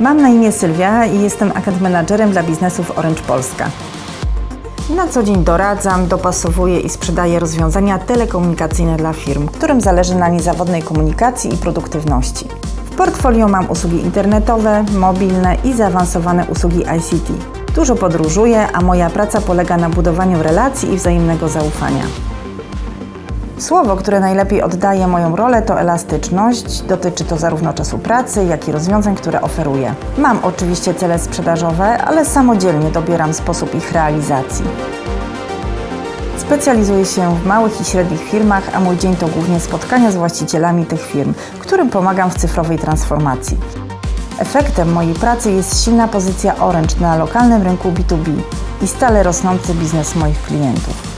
Mam na imię Sylwia i jestem account managerem dla biznesów Orange Polska. Na co dzień doradzam, dopasowuję i sprzedaję rozwiązania telekomunikacyjne dla firm, którym zależy na niezawodnej komunikacji i produktywności. W portfolio mam usługi internetowe, mobilne i zaawansowane usługi ICT. Dużo podróżuję, a moja praca polega na budowaniu relacji i wzajemnego zaufania. Słowo, które najlepiej oddaje moją rolę, to elastyczność. Dotyczy to zarówno czasu pracy, jak i rozwiązań, które oferuję. Mam oczywiście cele sprzedażowe, ale samodzielnie dobieram sposób ich realizacji. Specjalizuję się w małych i średnich firmach, a mój dzień to głównie spotkania z właścicielami tych firm, którym pomagam w cyfrowej transformacji. Efektem mojej pracy jest silna pozycja Orange na lokalnym rynku B2B i stale rosnący biznes moich klientów.